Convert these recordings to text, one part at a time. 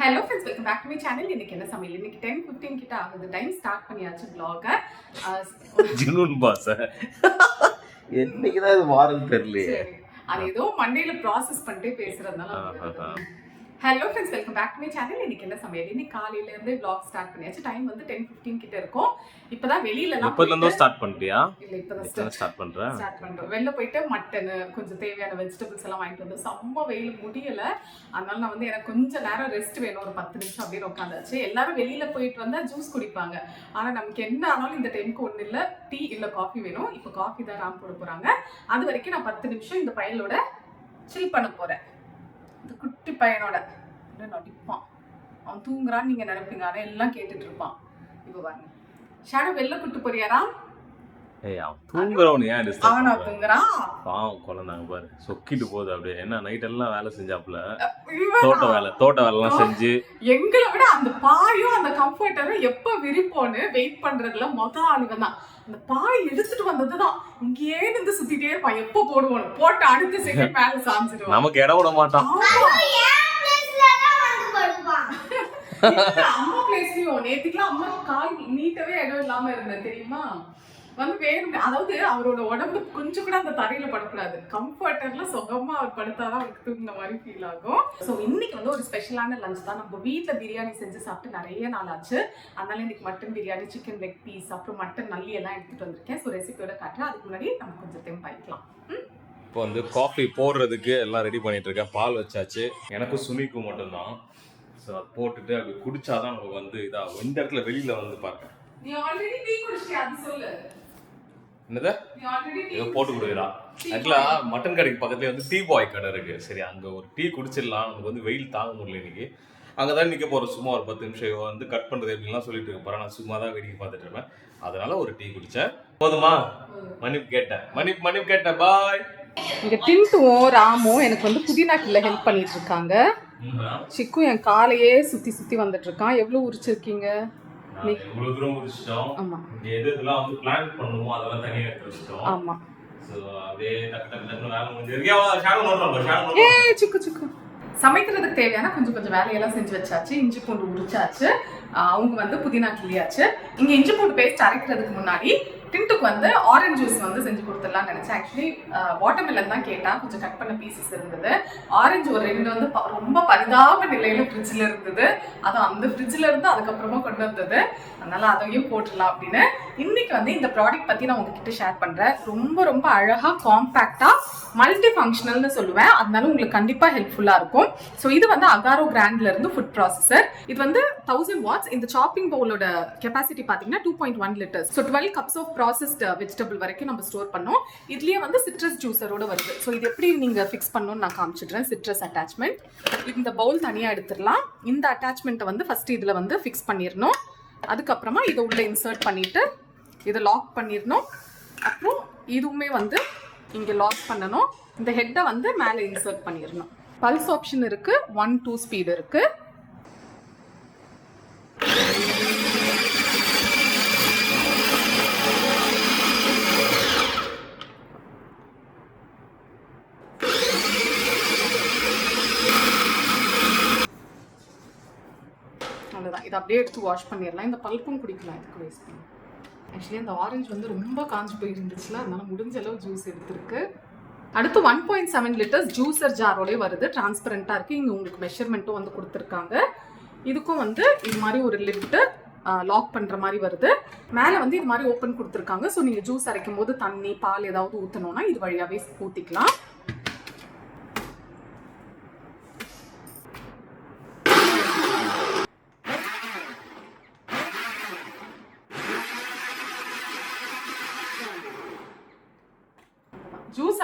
Hello friends welcome back to my channel இன்னைக்கு என்ன சமையல்? இன்னைக்கு டென் ஃபிஃப்டீன் கிட்ட ஆகுது டைம் ஸ்டார்ட் பண்ணியாச்சு vlog ஜுனூன் பாஸ் என்னைக்கு தான் இது மாறுன்னு தெரியலையே. அது ஏதோ மண்டேல ப்ராசஸ் பண்ணிட்டே பேசுறதுனால. Hello friends welcome back to my channel இன்னைக்கு என்ன சமையல்? இன்னைக்கு காலையில இருந்து vlog ஸ்டார்ட் பண்ணியாச்சு. டைம் வந்து டென் ஃபிஃப்டீன் கிட்ட இருக்கும். இப்பதான் வெளியில எல்லாம் எப்போதுல இருந்தோ ஸ்டார்ட் பண்ணிட்டியா இல்ல இப்பதான் இப்பதான் ஸ்டார்ட் பண்றேன் ஸ்டார்ட் பண்றோம். வெளில போயிட்டு மட்டன் கொஞ்சம் தேவையான வெஜிடபிள்ஸ் எல்லாம் வாங்கிட்டு வந்து செம்ம வெயில் முடியல. அதனால நான் வந்து எனக்கு கொஞ்சம் நேரம் ரெஸ்ட் வேணும். ஒரு பத்து நிமிஷம் அப்படின்னு உட்காந்தாச்சு. எல்லாரும் வெளியில போயிட்டு வந்தா ஜூஸ் குடிப்பாங்க. ஆனா நமக்கு என்ன ஆனாலும் இந்த டைமுக்கு ஒண்ணு இல்ல. டீ இல்ல காஃபி வேணும். இப்போ காஃபி தான் ராம் போட போறாங்க. அது வரைக்கும் நான் பத்து நிமிஷம் இந்த பையனோட சில் பண்ண போறேன். இந்த குட்டி பையனோட. நடிப்பான். அவன் தூங்குறான்னு நீங்க நினைப்பீங்க. எல்லாம் கேட்டுட்டு இருப்பான் இப்போ பாருங்க. ஷேடோ வெளில கூட்டு போறியாரா ஏய் அவன் தூங்குறவனு ஏன் டிஸ்டர்ப் அவனா தூங்குறான்? பாவம் குழந்தைங்க பாரு. சொக்கிட்டு போகுது அப்படியே. என்ன நைட் எல்லாம் வேலை செஞ்சாப்புல. இவனா? தோட்ட வேலை தோட்ட வேலை எல்லாம் செஞ்சு. எங்களை விட அந்த பாயும் அந்த கம்ஃபர்டரும் எப்ப விரிப்போன்னு வெயிட் பண்றதுல மொத ஆளுங்க தான் அந்த பாய் எடுத்துட்டு வந்ததுதான். இங்கேயே இருந்து சுத்திட்டே இருப்பான். எப்ப போடுவோம் போட்டு அடுத்த செகண்ட் மேல சாஞ்சிருவான் நமக்கு இடம் விட மாட்டான். அம்மா பிளேஸ்லயும் நேத்துக்குலாம் அம்மா கால் நீட்டவே இடம் இல்லாம இருந்தேன் தெரியுமா? வந்து வேணும். அதாவது அவரோட உடம்பு கொஞ்சம் கூட அந்த தரையில படக்கூடாது. கம்ஃபர்டர்ல சுகமா அவர் படுத்தாதான் அவருக்கு தூங்கின மாதிரி ஃபீல் ஆகும். ஸோ இன்னைக்கு வந்து ஒரு ஸ்பெஷலான லஞ்ச் தான். நம்ம வீட்ல பிரியாணி செஞ்சு சாப்பிட்டு நிறைய நாள் ஆச்சு. அதனால இன்னைக்கு mutton biryani chicken leg piece அப்புறம் மட்டன் நல்லி எல்லாம் எடுத்துட்டு வந்திருக்கேன். ஸோ ரெசிபியோட காட்டுறேன். அதுக்கு முன்னாடி நம்ம கொஞ்சம் டைம் பாய்க்கலாம் இப்போ வந்து காஃபி போடுறதுக்கு எல்லாம் ரெடி பண்ணிட்டு இருக்கேன் பால் வச்சாச்சு. எனக்கும் சுனிக்கும் மட்டும்தான். ஸோ அது போட்டுட்டு அப்படி குடிச்சாதான் நமக்கு வந்து இதாகும் இந்த இடத்துல வெளியில வந்து பாருங்க நீ ஆல்ரெடி டீ குடிச்சிட்டியா? அது சொல்லு. என்னது? ஏதோ போட்டு கொடுக்குறா. ஆக்சுவலா மட்டன் கடைக்கு பக்கத்துல வந்து டீ பாய் கடை இருக்கு. சரி அங்க ஒரு டீ குடிச்சிடலாம். நமக்கு வந்து வெயில் தாங்க முடியல இன்னைக்கு. அங்கதான் நிக்க போறோம். சும்மா ஒரு பத்து நிமிஷம் வந்து கட் பண்றது எப்படிலாம் சொல்லிட்டு இருக்க போறேன் நான் சும்மா தான் வேடிக்கை பார்த்துட்டு இருப்பேன். அதனால ஒரு டீ குடிச்சேன். போதுமா? மன்னிப்பு கேட்டேன். மன்னிப்பு மன்னிப்பு கேட்டேன். பாய் இங்க டின்ட்டுவும் ராமும் எனக்கு வந்து புதினா கில்ல ஹெல்ப் பண்ணிட்டு இருக்காங்க. சிக்கும் என் காலையே சுத்தி சுத்தி வந்துட்டு இருக்கான். எவ்வளவு உரிச்சிருக்கீங்க? இவ்வளவு தூரம் முடிச்சிட்டோம். எது இதெல்லாம் வந்து பிளான் பண்ணுமோ அதெல்லாம் தனியா எடுத்து வச்சிட்டோம். ஆமா. சமைக்கிறதுக்கு தேவையான கொஞ்சம் கொஞ்சம் வேலையெல்லாம் செஞ்சு வச்சாச்சு. இஞ்சி பூண்டு உரிச்சாச்சு. அவங்க வந்து புதினா கிள்ளியாச்சு. இங்க இஞ்சி பூண்டு பேஸ்ட் அரைக்கிறதுக்கு முன்னாடி டின்ட்டுக்கு வந்து ஆரஞ்சு ஜூஸ் வந்து செஞ்சு கொடுத்துடலாம்னு நினைச்சேன். ஆக்சுவலி வாட்டர்மெலன் தான் கேட்டா கொஞ்சம் கட் பண்ண பீசஸ் இருந்தது. ஆரஞ்சு ஒரு ரெண்டு வந்து ப- ரொம்ப பரிதாப நிலையில ஃப்ரிட்ஜில் இருந்தது. அதுவும் அந்த ஃப்ரிட்ஜில் இருந்து அதுக்கப்புறமா கொண்டு வந்தது. அதனால அதையும் போட்டுடலாம் அப்படின்னு. இன்னைக்கு வந்து இந்த ப்ராடக்ட் பத்தி நான் உங்ககிட்ட ஷேர் பண்றேன். ரொம்ப ரொம்ப அழகா காம்பாக்டா மல்டி ஃபங்க்ஷனல்னு சொல்லுவேன். அதனால உங்களுக்கு கண்டிப்பா ஹெல்ப்ஃபுல்லா இருக்கும். ஸோ இது வந்து அகாரோ கிராண்ட்ல இருந்து ஃபுட் ப்ராசஸர் இது வந்து தௌசண்ட் வாட்ஸ் இந்த சாப்பிங் பவுலோட கெப்பாசிட்டி பாத்தீங்கன்னா two point one litre so twelve cups of processed vegetable வரைக்கும் நம்ம ஸ்டோர் பண்ணோம். இதுலயே வந்து சிட்ரஸ் ஜூஸரோட வருது. ஸோ இது எப்படி நீங்க ஃபிக்ஸ் பண்ணணும்னு நான் காமிச்சிடுறேன். சிட்ரஸ் அட்டாச்மெண்ட் இந்த பவுல் தனியா எடுத்துடலாம். இந்த அட்டாச்மெண்ட்டை வந்து ஃபர்ஸ்ட் இதுல வந்து ஃபிக்ஸ் பண்ணிடணும். அதுக்கப்புறமா இதை உள்ளே இன்சர்ட் பண்ணிவிட்டு இதை லாக் பண்ணிடணும். அப்புறம் இதுவுமே வந்து இங்கே லாக் பண்ணணும். இந்த ஹெட்டை வந்து மேலே இன்சர்ட் பண்ணிடணும். பல்ஸ் ஆப்ஷன் இருக்குது ஒன் டூ ஸ்பீடு இருக்குது அவ்வளோதான் இதை அப்படியே எடுத்து வாஷ் பண்ணிடலாம். இந்த பல்ப்பும் குடிக்கலாம் இதுக்கு வேஸ்ட் பண்ணி. ஆக்சுவலி அந்த ஆரஞ்சு வந்து ரொம்ப காஞ்சு போயிருந்துச்சுல அதனால முடிஞ்ச அளவு ஜூஸ் எடுத்திருக்கு. அடுத்து one point seven litres juicer ஜாரோடய வருது. டிரான்ஸ்பரண்ட்டாக இருக்குது இங்கே உங்களுக்கு மெஷர்மெண்ட்டும் வந்து கொடுத்துருக்காங்க. இதுக்கும் வந்து இது மாதிரி ஒரு லிஃப்ட்டு லாக் பண்ணுற மாதிரி வருது. மேலே வந்து இது மாதிரி ஓப்பன் கொடுத்துருக்காங்க. ஸோ நீங்கள் ஜூஸ் அரைக்கும் போது தண்ணி பால் ஏதாவது ஊற்றணும்னா இது வழியாகவே ஊற்றிக்கலாம்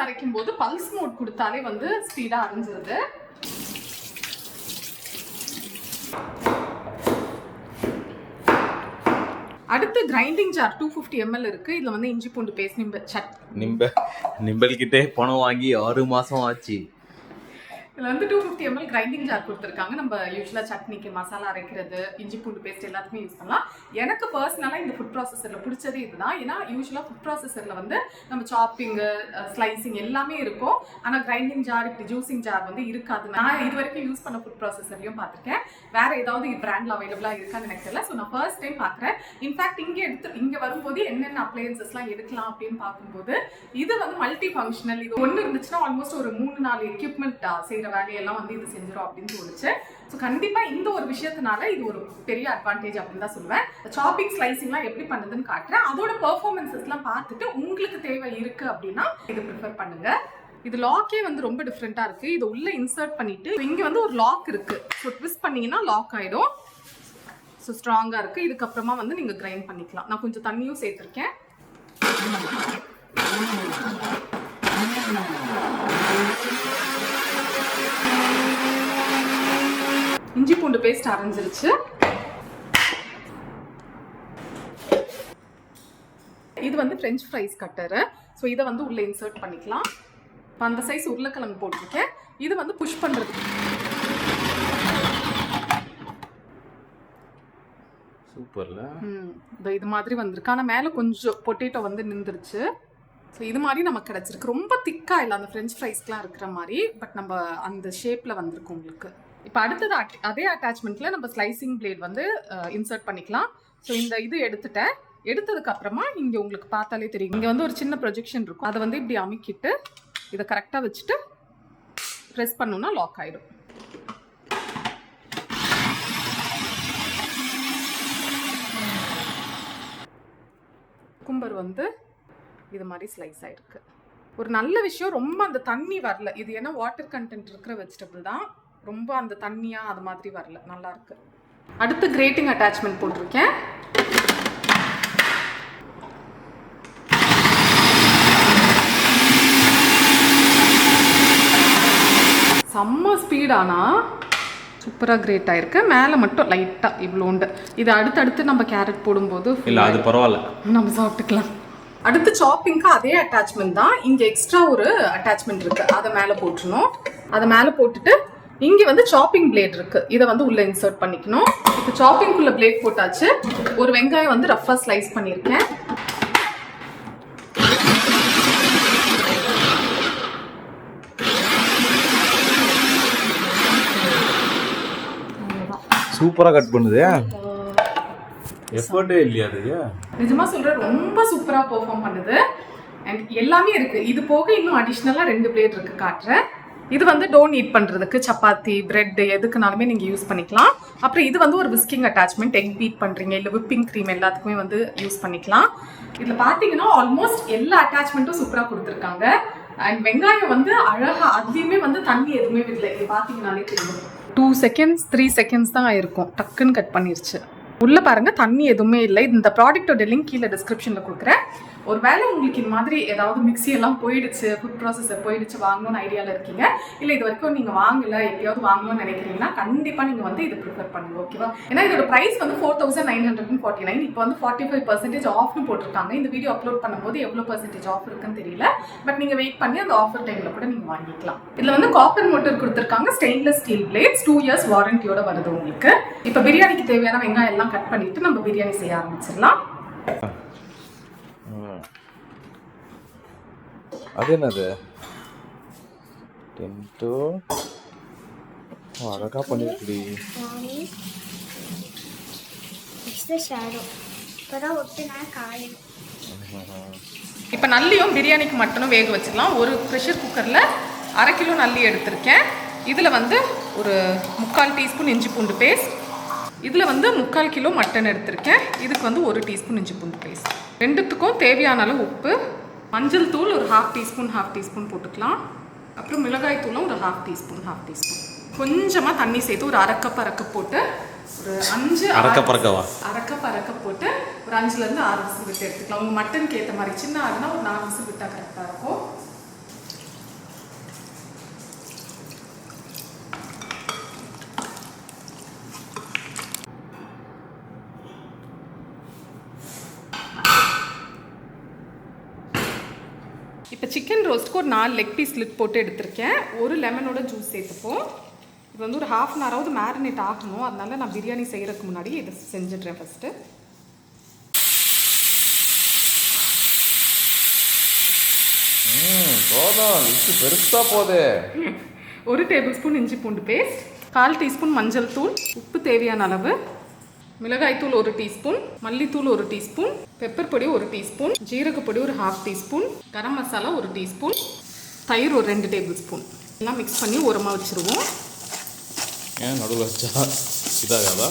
அரைக்கும் போது பல்ஸ் மோட் கொடுத்தாலே வந்து ஸ்பீடா அரைஞ்சிருது அடுத்து grinding jar two fifty ML இருக்கு. இதுல வந்து இஞ்சி பூண்டு பேஸ்ட் நிம்ப சட் நிம்ப நிம்பல்கிட்டே பணம் வாங்கி ஆறு மாசம் ஆச்சு. இதில் வந்து two fifty ML grinding jar கொடுத்துருக்காங்க. நம்ம யூஸ்வலாக சட்னிக்கு மசாலா அரைக்கிறது இஞ்சி பூண்டு பேஸ்ட் எல்லாத்துக்குமே யூஸ் பண்ணலாம். எனக்கு பர்சனலாக இந்த ஃபுட் ப்ராசஸரில் பிடிச்சது இதுதான். ஏன்னா யூஸ்வலாக ஃபுட் ப்ராசஸரில் வந்து நம்ம சாப்பிங்கு ஸ்லைசிங் எல்லாமே இருக்கும். ஆனால் கிரைண்டிங் ஜார் இப்படி ஜூசிங் ஜார் வந்து இருக்காது. நான் இது வரைக்கும் யூஸ் பண்ண ஃபுட் ப்ராசஸர்லையும் பார்த்துருக்கேன். வேற ஏதாவது பிராண்டில் அவைலபிளாக இருக்கான்னு எனக்கு தெரியல. ஸோ நான் ஃபர்ஸ்ட் டைம் பார்க்குறேன். இன்ஃபேக்ட் இங்கே எடுத்து இங்கே வரும்போது என்னென்ன அப்ளையன்சஸ்லாம் எடுக்கலாம் அப்படின்னு பார்க்கும்போது இது வந்து மல்டி ஃபங்க்ஷனல் இது ஒன்று இருந்துச்சுன்னா ஆல்மோஸ்ட் ஒரு மூணு நாலு எக்யூப்மெண்ட் செய்கிற வேலையெல்லாம் வந்து இது செஞ்சிடும் அப்படின்னு தோணுச்சு. ஸோ கண்டிப்பாக இந்த ஒரு விஷயத்தினால இது ஒரு பெரிய அட்வான்டேஜ் அப்படின்னு தான் சொல்லுவேன். சாப்பிங் ஸ்லைசிங்லாம் எப்படி பண்ணுதுன்னு காட்டுறேன். அதோட பெர்ஃபார்மன்ஸஸ்லாம் பார்த்துட்டு உங்களுக்கு தேவை இருக்குது அப்படின்னா இது ப்ரிஃபர் பண்ணுங்க. இது லாக்கே வந்து ரொம்ப டிஃப்ரெண்ட்டாக இருக்குது இது உள்ளே இன்சர்ட் பண்ணிட்டு இங்கே வந்து ஒரு லாக் இருக்குது ஸோ ட்விஸ்ட் பண்ணிங்கன்னா லாக் ஆகிடும் ஸோ ஸ்ட்ராங்காக இருக்குது இதுக்கப்புறமா வந்து நீங்கள் கிரைண்ட் பண்ணிக்கலாம். நான் கொஞ்சம் தண்ணியும் சேர்த்துருக்கேன் இஞ்சி பூண்டு பேஸ்ட் அரைஞ்சிருச்சு. இது வந்து ஃப்ரெஞ்ச் ஃப்ரைஸ் கட்டரு ஸோ இதை வந்து உள்ளே இன்சர்ட் பண்ணிக்கலாம். இப்போ அந்த சைஸ் உருளைக்கிழங்கு போட்டிருக்கேன். இது வந்து புஷ் பண்ணுறதுக்கு சூப்பர்ல. இதோ இது மாதிரி வந்திருக்கு. ஆனால் மேலே கொஞ்சம் பொட்டேட்டோ வந்து நின்றுருச்சு. ஸோ இது மாதிரி நமக்கு கிடச்சிருக்கு. ரொம்ப திக்காக இல்லை அந்த ஃப்ரெஞ்ச் ஃப்ரைஸ்க்குலாம் இருக்கிற மாதிரி. பட் நம்ம அந்த ஷேப்பில் வந்திருக்கு உங்களுக்கு. இப்போ அடுத்தது அதே அட்டாச்மெண்ட்டில் நம்ம ஸ்லைசிங் பிளேட் வந்து இன்சர்ட் பண்ணிக்கலாம். ஸோ இந்த இது எடுத்துட்டேன். எடுத்ததுக்கு அப்புறமா இங்கே உங்களுக்கு பார்த்தாலே தெரியும். இங்கே வந்து ஒரு சின்ன ப்ரொஜெக்ஷன் இருக்கும். அதை வந்து இப்படி அமைக்கிட்டு இதை கரெக்டாக வச்சுட்டு ப்ரெஸ் பண்ணோன்னா லாக் ஆகிடும் கும்பர் வந்து இது மாதிரி ஸ்லைஸ் ஆயிருக்கு. ஒரு நல்ல விஷயம் ரொம்ப அந்த தண்ணி வரல. இது ஏன்னா வாட்டர் கண்டென்ட் இருக்கிற வெஜிடபிள் தான். ரொம்ப அந்த தண்ணியா அது மாதிரி வரல. நல்லா இருக்கு அடுத்து கிரேட்டிங் அட்டாச்மெண்ட் போட்டிருக்கேன். செம்ம ஸ்பீடானா சூப்பராக கிரேட் ஆயிருக்கு. மேலே மட்டும் லைட்டாக இவ்வளோண்டு. இது அடுத்தடுத்து நம்ம கேரட் போடும்போது இல்ல அது பரவாயில்ல. நம்ம சாப்பிட்டுக்கலாம். அடுத்து சாப்பிங்க்கு அதே அட்டாச்மெண்ட் தான். இங்க எக்ஸ்ட்ரா ஒரு அட்டாச்மெண்ட் இருக்கு. அதை மேல போட்டுறணும் அதை மேல போட்டுட்டு இங்க வந்து சாப்பிங் பிளேட் இருக்கு. இதை வந்து உள்ள இன்சர்ட் பண்ணிக்கணும். இப்போ சாப்பிங்குள்ள பிளேட் போட்டாச்சு. ஒரு வெங்காயம் வந்து ரஃபா ஸ்லைஸ் பண்ணியிருக்கேன். சூப்பரா கட் பண்ணுது. எஃபர்ட்டே இல்லையா அதுக்கு நிஜமா சொல்றேன் ரொம்ப சூப்பரா பெர்ஃபார்ம் பண்ணுது. அண்ட் எல்லாமே இருக்கு. இது போக இன்னும் அடிஷ்னலா ரெண்டு பிளேட் இருக்கு காட்டுறேன். இது வந்து டோன் ஈட் பண்ணுறதுக்கு சப்பாத்தி பிரெட் எதுக்குனாலுமே நீங்கள் யூஸ் பண்ணிக்கலாம். அப்புறம் இது வந்து ஒரு விஸ்கிங் அட்டாச்மெண்ட் எக் பீட் பண்ணுறீங்க இல்லை விப்பிங் க்ரீம் எல்லாத்துக்குமே வந்து யூஸ் பண்ணிக்கலாம். இதில் பார்த்தீங்கன்னா ஆல்மோஸ்ட் எல்லா அட்டாச்மெண்ட்டும் சூப்பராக கொடுத்துருக்காங்க. அண்ட் வெங்காயம் வந்து அழகாக அதுலேயுமே வந்து தண்ணி எதுவுமே இல்லை இது பார்த்தீங்கனாலே தெரியும். டூ செகண்ட்ஸ் த்ரீ செகண்ட்ஸ் தான் ஆயிருக்கும். டக்குன்னு கட் பண்ணிருச்சு. உள்ளே பாருங்கள் தண்ணி எதுவுமே இல்லை. இந்த ப்ராடக்ட்டோட லிங்க் கீழே டிஸ்கிரிப்ஷனில் கொடுக்குறேன். ஒருவேளை உங்களுக்கு இந்த மாதிரி ஏதாவது மிக்சி எல்லாம் போயிடுச்சு ஃபுட் ப்ராசஸர் போயிடுச்சு வாங்கணும்னு ஐடியாவில் இருக்கீங்க. இல்லை இது வரைக்கும் நீங்கள் வாங்கலை எப்படியாவது வாங்கணும்னு நினைக்கிறீங்கன்னா கண்டிப்பாக நீங்கள் வந்து இது ப்ரிஃபர் பண்ணுங்க ஓகேவா ஏன்னா இதோட ப்ரைஸ் வந்து four thousand nine hundred forty nine இப்போ வந்து ஃபார்ட்டி ஃபைவ் பர்சன்டேஜ் ஆஃப்னு போட்டிருக்காங்க. இந்த வீடியோ அப்லோட் பண்ணும்போது எவ்வளோ பர்சன்டேஜ் ஆஃப் இருக்குன்னு தெரியல. பட் நீங்கள் வெயிட் பண்ணி அந்த ஆஃபர் டைமில் கூட நீங்கள் வாங்கிக்கலாம். இதில் வந்து காப்பர் மோட்டர் கொடுத்துருக்காங்க stainless steel blades two years வாரண்டியோட வருது உங்களுக்கு. இப்போ பிரியாணிக்கு தேவையான வெங்காயம் எல்லாம் கட் பண்ணிட்டு நம்ம பிரியாணி செய்ய ஆரம்பிச்சிடலாம். அது என்னது டென்டோ அழகா பண்ணிருக்குடி. இப்போ நல்லியும் பிரியாணிக்கு மட்டனும் வேக வச்சுக்கலாம். ஒரு ப்ரெஷர் குக்கரில் அரை கிலோ நல்லி எடுத்திருக்கேன். இதில் வந்து ஒரு முக்கால் டீஸ்பூன் இஞ்சி பூண்டு பேஸ்ட் இதில் வந்து முக்கால் கிலோ மட்டன் எடுத்திருக்கேன். இதுக்கு வந்து ஒரு டீஸ்பூன் இஞ்சி பூண்டு பேஸ்ட் ரெண்டுத்துக்கும் தேவையான அளவு உப்பு மஞ்சள் தூள் ஒரு ஹாஃப் டீஸ்பூன் ஹாஃப் டீஸ்பூன் போட்டுக்கலாம். அப்புறம் மிளகாய் தூளும் ஒரு ஹாஃப் டீஸ்பூன் ஹாஃப் டீஸ்பூன். கொஞ்சமாக தண்ணி சேர்த்து ஒரு அரை கப் அரை கப் போட்டு ஒரு அஞ்சு அரைக்க பறக்கவா அரைக்க பறக்க போட்டு ஒரு அஞ்சுலேருந்து ஆறு விசில் விட்டு எடுத்துக்கலாம். உங்கள் மட்டனுக்கு ஏற்ற மாதிரி சின்ன ஆறுனா ஒரு நாலு விசில் விட்டால் கரெக்டாக இருக்கும் இப்போ சிக்கன் ரோஸ்ட்க்கு ஒரு நாலு லெக் பீஸ் ஸ்லிட் போட்டு எடுத்திருக்கேன். ஒரு லெமனோட ஜூஸ் சேர்த்துப்போம். இது வந்து ஒரு ஹாஃப் அன் ஹவராவது மேரினேட் ஆகணும். அதனால நான் பிரியாணி செய்கிறதுக்கு முன்னாடி இதை செஞ்சிடுறேன் ஃபஸ்ட்டு பெருசா போகுது ஒரு டேபிள் ஸ்பூன் இஞ்சி பூண்டு பேஸ்ட் கால் டீஸ்பூன் மஞ்சள் தூள் உப்பு தேவையான அளவு மிளகாய்த்தூள் ஒரு டீஸ்பூன் மல்லித்தூள் ஒரு டீஸ்பூன் பெப்பர் பொடி ஒரு டீஸ்பூன் ஜீரகப்பொடி ஒரு ஹாஃப் டீஸ்பூன் கரம் மசாலா ஒரு டீஸ்பூன் தயிர் ஒரு ரெண்டு டேபிள் ஸ்பூன். எல்லாம் மிக்ஸ் பண்ணி உரமாக வச்சுருவோம். ஏன் நடுவில் வச்சா இதாகாதா?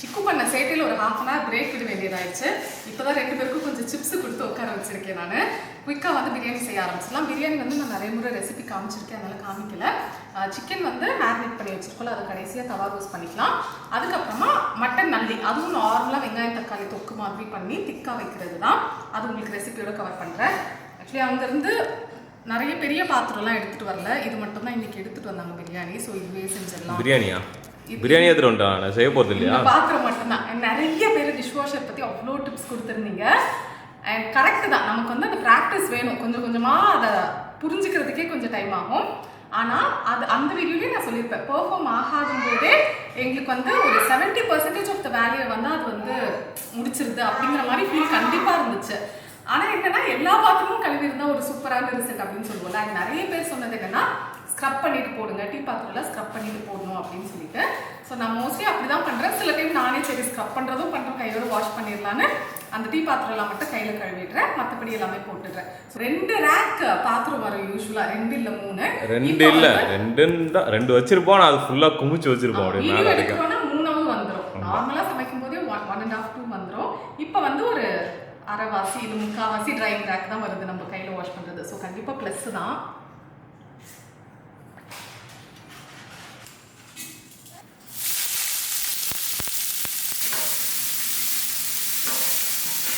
சிக்கு பண்ண சேட்டையில் ஒரு ஹாஃப் அன் ஹவர் பிரேக் விட வேண்டியதாயிடுச்சு. இப்போ தான் ரெண்டு பேருக்கும் கொஞ்சம் சிப்ஸ் கொடுத்து உட்கார வச்சிருக்கேன் நான். குயிக்காக வந்து பிரியாணி செய்ய ஆரம்பிச்சிடலாம். பிரியாணி வந்து நான் நிறைய முறை ரெசிபி காமிச்சிருக்கேன். அதனால காமிக்கல. சிக்கன் வந்து மேரினேட் பண்ணி வச்சிருக்கோம் அதை கடைசியாக தவா ரோஸ் பண்ணிக்கலாம். அதுக்கப்புறமா மட்டன் நல்லி அதுவும் நார்மலாக வெங்காயம் தக்காளி தொக்கு மாதிரி பண்ணி திக்காக வைக்கிறது தான் அது உங்களுக்கு ரெசிபியோட கவர் பண்ணுறேன் ஆக்சுவலி அங்கேருந்து நிறைய பெரிய பாத்திரம்லாம் எடுத்துகிட்டு வரல. இது மட்டும் தான் இன்னைக்கு எடுத்துகிட்டு வந்தாங்க பிரியாணி. ஸோ இதுவே செஞ்சிடலாம். பிரியாணியா? பிரியாணி எடுத்துட்டு வந்துட்டான் நான் செய்ய போறது இல்லையா? பாத்திரம் மட்டும்தான். நிறைய பேர் டிஷ் வாஷர் பத்தி அவ்வளோ டிப்ஸ் கொடுத்துருந்தீங்க. கரெக்டு தான். நமக்கு வந்து அந்த ப்ராக்டிஸ் வேணும். கொஞ்சம் கொஞ்சமாக அதை புரிஞ்சுக்கிறதுக்கே கொஞ்சம் டைம் ஆகும். ஆனால் அது அந்த வீடியோலேயே நான் சொல்லியிருப்பேன். பெர்ஃபார்ம் ஆகாதும் போதே எங்களுக்கு வந்து ஒரு செவன்ட்டி பர்சன்டேஜ் ஆஃப் த வேலையை வந்து அது வந்து முடிச்சிருது அப்படிங்கிற மாதிரி ஃபீல் கண்டிப்பாக இருந்துச்சு. ஆனால் என்னன்னா எல்லா பாத்திரமும் கழுவி இருந்தால் ஒரு சூப்பரான ரிசல்ட் அப்படின்னு சொல்லுவோம்ல. அது நிறைய பேர் சொன்னது என்னன்னா ஸ்க்ரப் பண்ணிட்டு போடுங்க. டீ பாத்திரம்ல ஸ்க்ரப் பண்ணிட்டு போடணும் அப்படின்னு சொல்லிட்டு. ஸோ நான் மோஸ்ட்லி அப்படி தான் பண்ணுறேன் சில டைம் நானே சரி ஸ்க்ரப் பண்ணுறதும் பண்ணுறேன் கையோட வாஷ் பண்ணிடலான்னு அந்த டீ பாத்திரம்லாம் மட்டும் கையில் கழுவிடுறேன். மற்றபடி எல்லாமே போட்டுடுறேன். ரெண்டு ரேக் பாத்திரம் வரும் யூஸ்வலாக ரெண்டு இல்லை மூணு. ரெண்டு இல்ல ரெண்டு ரெண்டு வச்சிருப்போம். அது ஃபுல்லா குமிச்சு வச்சிருப்போம். எடுக்கிறோம்னா மூணாவது வந்துடும் நார்மலாக சமைக்கும் போதே one one and half two வந்துடும் இப்போ வந்து ஒரு அரைவாசி இது முக்காவாசி ட்ரைங் ரேக் தான் வருது நம்ம கையில் வாஷ் பண்ணுறது ஸோ கண்டிப்பாக ப்ளஸ் தான்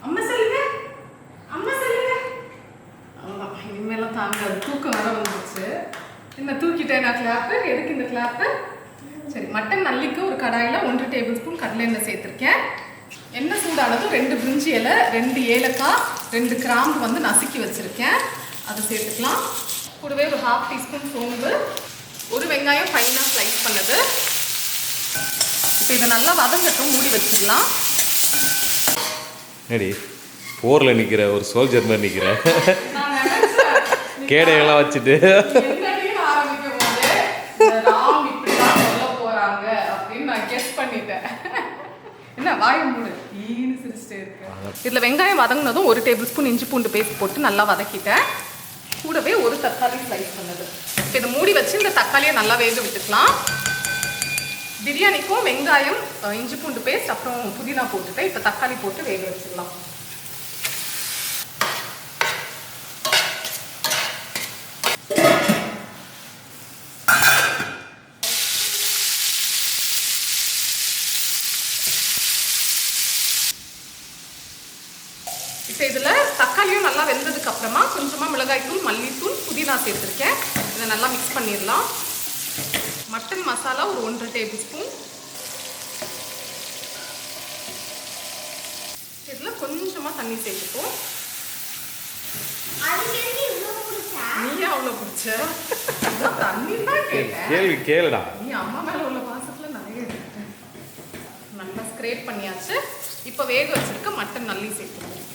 அம்மா சொல்லுங்க அம்மா சொல்லுங்க அவ்வளோதான் இனிமேலாம் தாங்காது தூக்கம் வர வந்துருச்சு என்ன தூக்கிட்டேன் நான் கிளாப்பு எதுக்கு இந்த கிளாப்பு சரி மட்டன் நல்லிக்கு ஒரு கடாயில் ஒன்றரை டேபிள் ஸ்பூன் கடலை எண்ணெய் சேர்த்துருக்கேன். எண்ணெய் சூடானதும் ரெண்டு பிரிஞ்சி இலை ரெண்டு ஏலக்காய் ரெண்டு கிராம்பு வந்து நசுக்கி வச்சுருக்கேன். அதை சேர்த்துக்கலாம். கூடவே ஒரு ஹாஃப் டீஸ்பூன் சோம்பு. ஒரு வெங்காயம் ஃபைனாக ஸ்லைஸ் பண்ணது. இப்போ இதை நல்லா வதங்கட்டும் மூடி வச்சிடலாம். என்னடி போர்ல நிக்கிற ஒரு சோல்ஜர் மாதிரி நினைச்சேன். கேடையெல்லாம் வச்சுட்டு என்னடின்னு ஆரம்பிக்கும் போது, இந்த ராம் இப்படிதான் சொல்லப் போறாங்க அப்படின்னு நான் guess பண்ணிட்டேன். என்ன வாயை மூடு. சிரிச்சிட்டே இருக்கு. இதுல வெங்காயம் வதங்கினதும் ஒரு டேபிள் ஸ்பூன் இஞ்சி பூண்டு பேஸ்ட் போட்டு நல்லா வதக்கிட்டேன். கூடவே ஒரு தக்காளி ஸ்லைஸ் பண்ணது. இப்போ இதை மூடி வச்சு இந்த தக்காளியை நல்லா வேக விட்டுக்கலாம். பிரியாணிக்கும் வெங்காயம் இஞ்சி பூண்டு பேஸ்ட் அப்புறம் புதினா போட்டுட்டு இப்போ தக்காளி போட்டு வேக வச்சிடலாம் இப்போ இதில் தக்காளியும் நல்லா வெந்ததுக்கு அப்புறமா கொஞ்சமாக மிளகாய்த்தூள் மல்லித்தூள் புதினா சேர்த்துருக்கேன் இதை நல்லா பண்ணிடலாம் மட்டன் மசாலா ஒரு ஒன்றரை டேபிள் ஸ்பூன். இதில் கொஞ்சமாக தண்ணி சேர்த்துப்போம். நீயே அவ்வளோ பிடிச்ச தண்ணி தான் கேட்டேன். கேளுடா. நீ அம்மா மேல உள்ள பாசத்துல நிறைய நல்லா ஸ்க்ரேப் பண்ணியாச்சு. இப்போ வேக வச்சிருக்க மட்டன் நல்லி சேர்த்துருவோம்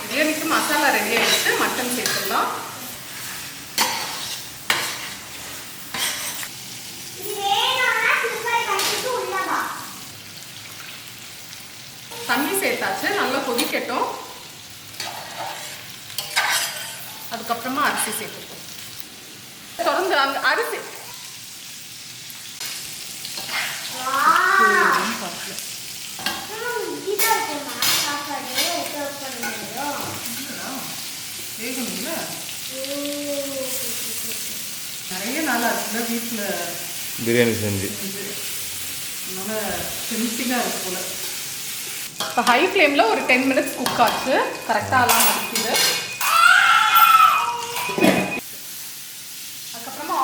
பிரியாணிக்கு மசாலா ரெடி ஆயிடுச்சு மட்டன் சேர்த்துடலாம் இது வேணும்னா சில்வர் கட்டிட்டு உள்ள வா தண்ணி சேர்த்தாச்சு நல்லா கொதிக்கட்டும் அதுக்கப்புறமா அரிசி சேர்த்துப்போம் அந்த அரிசி நிறைய நாள் ஆச்சுல வீட்டில் பிரியாணி செஞ்சு. இப்போ ஹை ஃப்ளேமில் ஒரு டென் மினிட்ஸ் குக் ஆச்சு. கரெக்டாக எல்லாம் நடிக்குது அதுக்கப்புறமா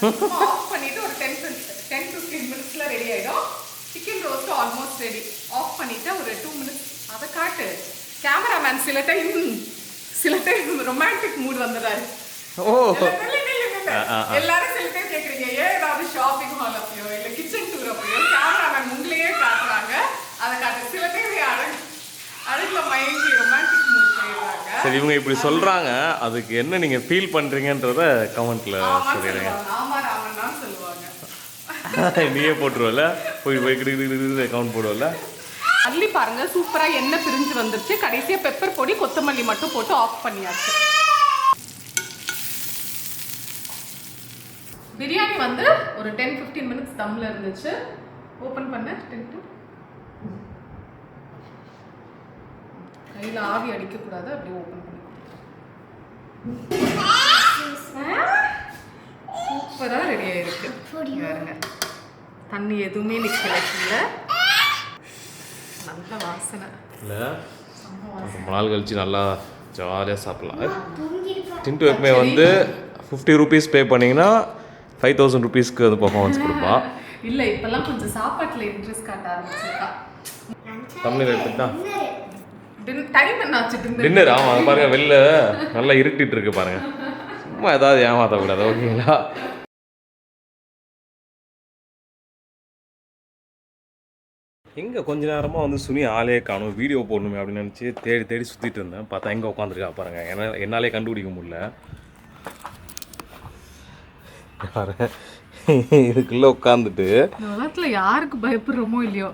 ஆஃப் பண்ணிட்டு ஒரு டென் டென் டென் ஃபிஃப்டீன் மினிட்ஸ்ல ரெடி ஆயிடும். Chicken roast almost ready off பண்ணிட்டு ஒரு டூ மினிட்ஸ் அதை காட்டு. கேமராமேன் சில டைம் சில டைம் ரொமான்டிக் மூட் வந்துடுறாரு. ஓ. எல்லாரும் சில டைம் கேக்குறீங்க ஏன் ஏதாவது ஷாப்பிங் ஹால் அப்பயோ இல்ல கிச்சன் டூர் அப்பயோ? கேமராமேன் உங்களையே காட்டுறாங்க. அதை காட்டு. சில டைம் அழகு அழகுல மயங்கி ரொமான்டிக் சரி இவங்க இப்படி சொல்றாங்க. அதுக்கு என்ன நீங்க ஃபீல் பண்றீங்கன்றத கமெண்ட்ல ஆமான்னு சொல்லிடுங்க. நீயே போட்டுருவல போய் போய் கிடு கவுண்ட் போடுவல அள்ளி பாருங்க சூப்பரா எண்ணெய் பிரிஞ்சு வந்துருச்சு. கடைசியா பெப்பர் பொடி கொத்தமல்லி மட்டும் போட்டு ஆஃப் பண்ணியாச்சு. பிரியாணி வந்து ஒரு டென் ஃபிஃப்டீன் மினிட்ஸ் தம்ல இருந்துச்சு. ஓபன் பண்ண. Ten two. கையில ஆவி அடிக்க கூடாது அப்படியே ஓபன் பண்ணி சூப்பரா ரெடி ஆயிருக்கு. பாருங்க. தண்ணி எதுவுமே நிக்கல கீழே. நல்ல வாசனை. இல்ல. ரொம்ப நாள் கழிச்சு நல்லா ஜாலியாக சாப்பிடலாம். டின்ட்டு எப்பவுமே வந்து ஃபிஃப்டி ருபீஸ் பே பண்ணீங்கன்னா ஃபைவ் தௌசண்ட் ருபீஸ்க்கு வந்து பர்ஃபார்மன்ஸ் கொடுப்பா. இல்ல இப்பெல்லாம் கொஞ்சம் சாப்பாட்டுல இன்ட்ரெஸ்ட் காட்ட ஆரம்பிச்சிருக்கா. தமிழ் எடுத்துட்டா டைம் என்னாச்சு டின்னர் டின்னர் ஆமாம் பாருங்க வெளில நல்லா இருட்டிட்டு இருக்கு பாருங்க. சும்மா ஏதாவது ஏமாற்றக்கூடாது ஓகேங்களா எங்கே கொஞ்ச நேரமாக வந்து சுனி ஆளே காணும் வீடியோ போடணுமே அப்படின்னு நினச்சி தேடி தேடி சுற்றிட்டு இருந்தேன். பார்த்தா எங்கே உட்காந்துருக்கா பாருங்க. என்ன என்னாலே கண்டுபிடிக்க முடியல. இதுக்குள்ளே உட்காந்துட்டு. இந்த உலகத்துல யாருக்கு பயப்படுறோமோ இல்லையோ?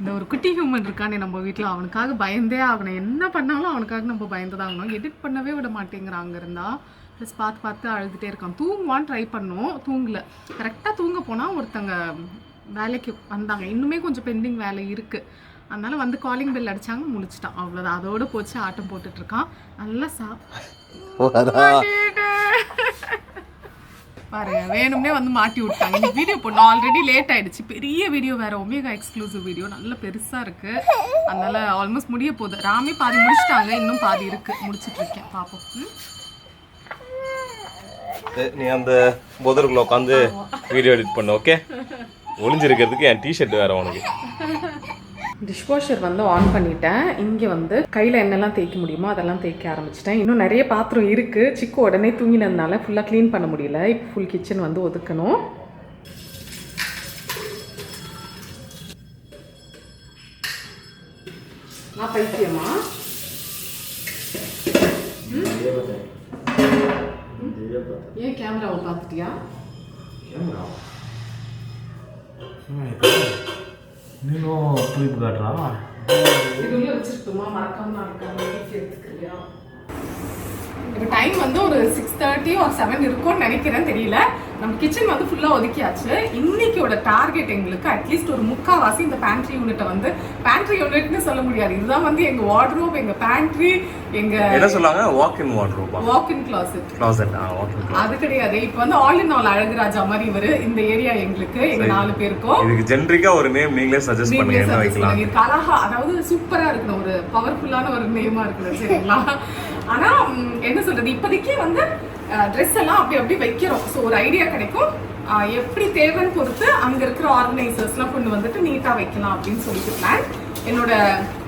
இந்த ஒரு குட்டி ஹியூமன் இருக்கானே நம்ம வீட்ல அவனுக்காக பயந்தே ஆகணும். என்ன பண்ணாலும் அவனுக்காக நம்ம பயந்துதான் ஆகணும் எடிட் பண்ணவே விட மாட்டேங்கிறான் அங்க இருந்தா. ப்ளஸ் பார்த்து பார்த்து அழுதுட்டே இருக்கான். தூங்குவான்னு ட்ரை பண்ணோம். தூங்கல. கரெக்டாக தூங்க போனா ஒருத்தங்க வேலைக்கு வந்தாங்க. இன்னுமே கொஞ்சம் பெண்டிங் வேலை இருக்கு. அதனால வந்து காலிங் பெல் அடிச்சாங்க முடிச்சிட்டான் அவ்வளோதான் அதோட போச்சு ஆட்டம் போட்டுட்டு இருக்கான். நல்லா சா பாருங்க வேணும்னே வந்து மாட்டி விட்டாங்க. இன்னைக்கு வீடியோ போடணும். ஆல்ரெடி லேட் ஆயிடுச்சு. பெரிய வீடியோ வேற ஒமேகா எக்ஸ்க்ளூசிவ் வீடியோ நல்ல பெருசா இருக்கு. அதனால ஆல்மோஸ்ட் முடிய போகுது ராமே பாதி முடிச்சிட்டாங்க. இன்னும் பாதி இருக்கு. முடிச்சிட்டு இருக்கேன். பாப்போம்? நீ அந்த புதருக்குள்ள உட்காந்து வீடியோ எடிட் பண்ண ஓகே ஒளிஞ்சிருக்கிறதுக்கு என் டிஷர்ட் வேற உனக்கு. டிஷ்வாஷர் வந்து ஆன் பண்ணிட்டேன். இங்கே வந்து கையில் என்னெல்லாம் தேய்க்க முடியுமோ அதெல்லாம் தேய்க்க ஆரம்பிச்சிட்டேன். இன்னும் நிறைய பாத்திரம் இருக்குது சிக்கு உடனே தூங்கினதுனால ஃபுல்லாக க்ளீன் பண்ண முடியல. இப்போ ஃபுல் கிச்சன் வந்து ஒதுக்கணும். நான் பைத்தியமா? ஏன் கேமராவை பார்த்துட்டியா? நீனும் துளிப்பு காட்டுறா இது உள்ள மறக்காம நான் இப்போ டைம் வந்து ஒரு சிக்ஸ் தேர்ட்டி ஒரு செவன் இருக்கும்னு நினைக்கிறேன் தெரியல. நம்ம கிச்சன் வந்து ஃபுல்லாக ஒதுக்கியாச்சு. இன்னைக்கோட டார்கெட் எங்களுக்கு அட்லீஸ்ட் ஒரு முக்காவாசி இந்த பேண்ட்ரி யூனிட்டை வந்து பேண்ட்ரி யூனிட்னு சொல்ல முடியாது. இதுதான் வந்து எங்க வார்ட்ரோப் எங்க பேண்ட்ரி எங்க என்ன சொல்லுவாங்க வாக் இன் வாட்ரூபா வாக் இன் கிளாசெட் க்ளாசெட் அது கிடையாது. இப்போ வந்து ஆல் இன் ஆல் அழகுராஜா மாதிரி இவரு இந்த ஏரியா எங்களுக்கு எங்க நாலு பேருக்கும். இதுக்கு ஜென்ரிக்கா ஒரு நேம் நீங்களே சஜஸ்ட் பண்ணுங்க என்ன வைக்கலாம் அழகா அதாவது சூப்பரா இருக்கணும். ஒரு பவர்ஃபுல்லான ஒரு நேமா இருக்கணும் சரிங்களா? ஆனா ம், என்ன சொல்றது இப்போதைக்கு வந்து ட்ரெஸ் எல்லாம் அப்படி அப்படி வைக்கிறோம். ஸோ ஒரு ஐடியா கிடைக்கும். எப்படி தேவைன்னு பொறுத்து அங்க இருக்கிற ஆர்கனைசர்ஸ்லாம் கொண்டு வந்துட்டு நீட்டா வைக்கலாம் அப்படின்னு சொல்லிட்டு பிளான் என்னோட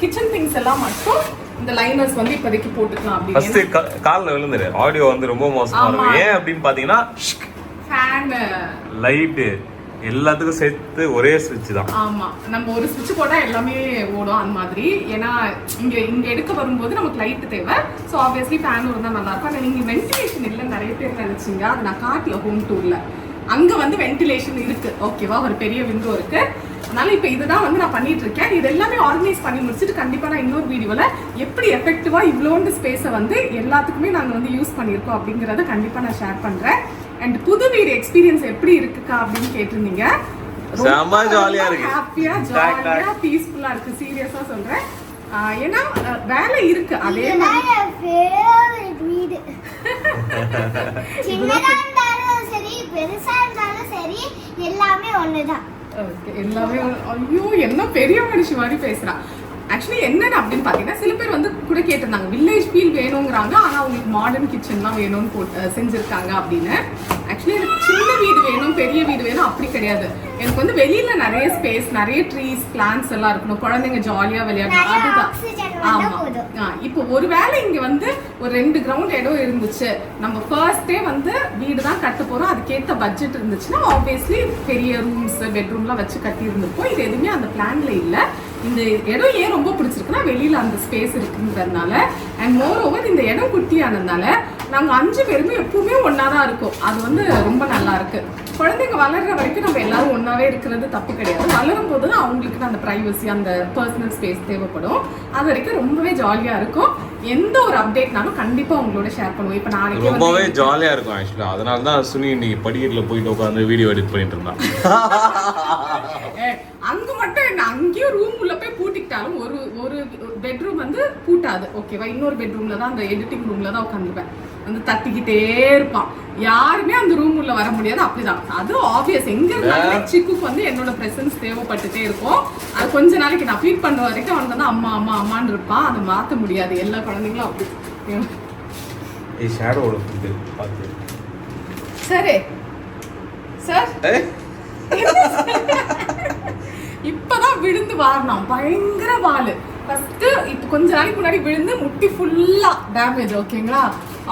கிச்சன் திங்ஸ் எல்லாம் மட்டும் இந்த லைனர்ஸ் வந்து இப்போதைக்கு போட்டுக்கலாம் அப்படின்னு. கால்ல விழுந்துரு. ஆடியோ வந்து ரொம்ப மோசமா ஆமா. இருக்கும். ஏன் அப்படின்னு பாத்தீங்கன்னா ஃபேன் லைட்டு எல்லாத்துக்கும் சேர்த்து ஒரே சுவிட்ச் தான். ஆமா. நம்ம ஒரு சுவிட்ச் போட்டா எல்லாமே ஓடும் அந்த மாதிரி. ஏன்னா இங்க இங்க எடுக்க வரும்போது நமக்கு லைட் தேவை. ஸோ ஆப்வியஸ்லி ஃபேன் இருந்தா நல்லா இருக்கும். ஆனா நீங்க வென்டிலேஷன் இல்லை. நிறைய பேர் நினைச்சீங்க. அது நான் காட்டல ஹோம் டூர்ல அங்க வந்து வென்டிலேஷன் இருக்கு. ஓகேவா ஒரு பெரிய விண்டோ இருக்கு. அதனால இப்போ இதுதான் வந்து நான் பண்ணிட்டு இருக்கேன். இது எல்லாமே ஆர்கனைஸ் பண்ணி முடிச்சுட்டு கண்டிப்பா நான் இன்னொரு வீடியோவில் எப்படி எஃபெக்டிவா இவ்வளோண்டு ஸ்பேஸை வந்து எல்லாத்துக்குமே நாங்கள் வந்து யூஸ் பண்ணியிருக்கோம் அப்படிங்கறத கண்டிப்பா நான் ஷேர் பண்றேன். அண்ட் புது வீடு எக்ஸ்பீரியன்ஸ் எப்படி இருக்குக்கா அப்படின்னு கேட்டிருந்தீங்க? செம்ம jolly-ஆ இருக்கு. ஹாப்பியா. ஜாலியா பீஸ்ஃபுல்லா இருக்கு. சீரியஸா சொல்றேன். ஆஹ் ஏன்னா வேலை இருக்கு. அதே வீடு. சின்னதா இருந்தாலும் சரி பெருசா இருந்தாலும் சரி எல்லாமே ஒண்ணுதான். எல்லாமே ஐயோ என்ன பெரிய மனுஷி மாதிரி பேசுறா. ஆக்சுவலி என்னன்னு அப்படின்னு பார்த்தீங்கன்னா சில பேர் வந்து கூட கேட்டிருந்தாங்க வில்லேஜ் ஃபீல் வேணுங்கிறாங்க ஆனால் அவங்களுக்கு மாடர்ன் கிச்சன் தான் வேணும்னு போட்டு செஞ்சிருக்காங்க அப்படின்னு. ஆக்சுவலி எனக்கு சின்ன வீடு வேணும் பெரிய வீடு வேணும் அப்படி கிடையாது. எனக்கு வந்து வெளியில நிறைய ஸ்பேஸ் நிறைய ட்ரீஸ் பிளான்ஸ் எல்லாம் இருக்கணும். குழந்தைங்க ஜாலியா விளையாடணும். அதுதான். oxygen வந்தா ஆமா. போதும். ஆ, இப்போ ஒருவேளை இங்க வந்து ஒரு ரெண்டு கிரவுண்ட் இடம் இருந்துச்சு. நம்ம ஃபர்ஸ்டே வந்து வீடு தான் கட்ட போறோம். அதுக்கேத்த பட்ஜெட் இருந்துச்சுன்னா ஆப்வியஸ்லி பெரிய ரூம்ஸ் பெட்ரூம்லாம் வச்சு கட்டி இருந்திருப்போம் இது எதுவுமே அந்த பிளான்ல இல்ல. இந்த இடம் ஏன் ரொம்ப பிடிச்சிருக்குன்னா வெளியில அந்த ஸ்பேஸ் இருக்குங்கிறதுனால அண்ட் மோர் ஓவர் இந்த இடம் குட்டியானதுனால நாங்கள் அஞ்சு பேருமே எப்பவுமே ஒன்றா தான் இருக்கோம். அது வந்து ரொம்ப நல்லா இருக்கு. குழந்தைங்க வளர்ற வரைக்கும் நம்ம எல்லாரும் ஒண்ணாவே இருக்கிறது தப்பு கிடையாது. வளரும் போது தான் அவங்களுக்கு அந்த பிரைவசி அந்த பர்சனல் ஸ்பேஸ் தேவைப்படும். அது வரைக்கும் ரொம்பவே ஜாலியா இருக்கும். எந்த ஒரு அப்டேட்னாலும் கண்டிப்பா உங்களோட ஷேர் பண்ணுவோம். இப்போ நாளைக்கு ரொம்பவே வந்து ஜாலியா இருக்கும் ஆக்சுவலா அதனால தான் சுனி இன்னைக்கு படிக்கட்டில் போயிட்டு உட்காந்து வீடியோ எடிட் பண்ணிட்டு இருந்தான் அங்க மட்டும் என்ன அங்கேயும் ரூம் உள்ள போய் பூட்டிக்கிட்டாலும் ஒரு ஒரு பெட்ரூம் வந்து பூட்டாது. ஓகேவா இன்னொரு பெட்ரூம்ல தான் அந்த எடிட்டிங் ரூம்ல தான் உட்காந்துருப்பேன் வந்து தட்டிக்கிட்டே இருப்பான். யாருமே அந்த ரூம் உள்ள வர முடியாது. அப்படிதான். அது ஆப்வியஸ் எங்க இருந்தாலுமே சிக்குக்கு வந்து என்னோட பிரசன்ஸ் தேவைப்பட்டுட்டே இருக்கும். அது கொஞ்ச நாளைக்கு நான் ஃபீட் பண்ற வரைக்கும் அவனுக்கு வந்து அம்மா அம்மா அம்மான்னு இருப்பான். அதை மாத்த முடியாது. எல்லா குழந்தைங்களும் அப்படி. சரி. சார் இப்பதான் விழுந்து வாரினான் பயங்கர வாலு. ஃபர்ஸ்ட் இப்போ கொஞ்ச நாளைக்கு முன்னாடி விழுந்து முட்டி ஃபுல்லா டேமேஜ் ஓகேங்களா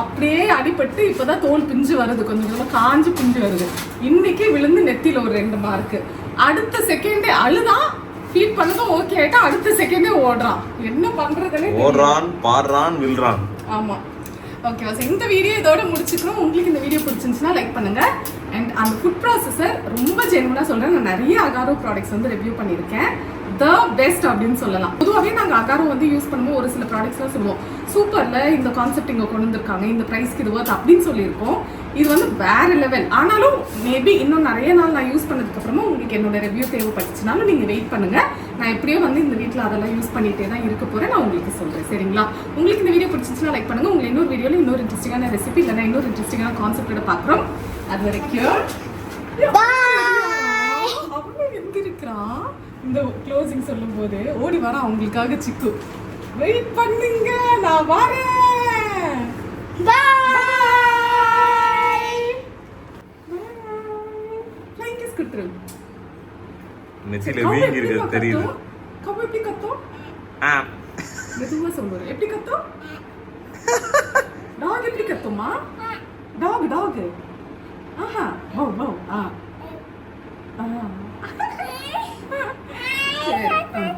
அப்படியே அடிபட்டு இப்பதான் தோல் பிஞ்சு வருது. கொஞ்சம் கொஞ்சமா காஞ்சு பிஞ்சு வருது. இன்னைக்கு விழுந்து நெத்தியில ஒரு ரெண்டு மார்க்கு அடுத்த செகண்டே அழுதான் ஃபீட் பண்ணதும் ஓகே ஆயிட்டா அடுத்த செகண்டே ஓடுறான். என்ன பண்றதுன்னு தெரியல. ஓடுறான் பாடுறான் வில்றான் ஆமா. ஓகே வாஸ் இந்த வீடியோ இதோட முடிச்சுக்கிறோம் உங்களுக்கு இந்த வீடியோ பிடிச்சிருந்துச்சுன்னா லைக் பண்ணுங்க. அண்ட் அந்த ஃபுட் ப்ராசஸர் ரொம்ப ஜென்வனா சொல்றேன். நான் நிறைய அகாரோ ப்ராடக்ட்ஸ் வந்து ரிவ்யூ பண்ணியிருக்கேன். த பெஸ்ட் அப்படின்னு சொல்லலாம். பொதுவாகவே நாங்கள் அகாரோ வந்து யூஸ் பண்ணும்போது ஒரு சில ப்ராடக்ட்ஸ்லாம் சொல்லுவோம். சூப்பர்ல இந்த கான்செப்ட் இங்கே கொண்டு வந்திருக்காங்க இந்த ப்ரைஸ்க்கு இது worth அப்படின்னு சொல்லியிருக்கோம் இது வந்து வேற லெவல் ஆனாலும் மேபி இன்னும் நிறைய நாள் நான் யூஸ் பண்ணதுக்கு அப்புறமா உங்களுக்கு என்னோட ரிவ்யூ தேவைப்பட்டுச்சுனாலும் நீங்க வெயிட் பண்ணுங்க. நான் எப்படியோ வந்து இந்த வீட்டில் அதெல்லாம் யூஸ் பண்ணிட்டே தான் இருக்க போறேன். நான் உங்களுக்கு சொல்றேன். சரிங்களா? உங்களுக்கு இந்த வீடியோ பிடிச்சிச்சுன்னா லைக் பண்ணுங்க. உங்களை இன்னொரு வீடியோல இன்னொரு இன்ட்ரெஸ்டிங்கான ரெசிபி இல்லைன்னா இன்னொரு இன்ட்ரெஸ்டிங்கான கான்செப்டோட பார்க்குறோம். அது வரைக்கும் அவனும் எங்க இருக்கிறான் இந்த க்ளோசிங் சொல்லும் போது ஓடி வரான் அவங்களுக்காக சிக்கு. வெயிட் பண்ணுங்க நான் வரேன். நெத்தியில வீங்கி இருக்கிறது தெரியுது. கவு எப்படி கத்தும்? ஆ. மெதுவா சொல்லுவாரு எப்படி கத்தும்? டாக் எப்படி கத்துமா டாக் டாக் ஆஹா. வௌ வௌ ஆ. ஆ. Okay. Okay. Okay.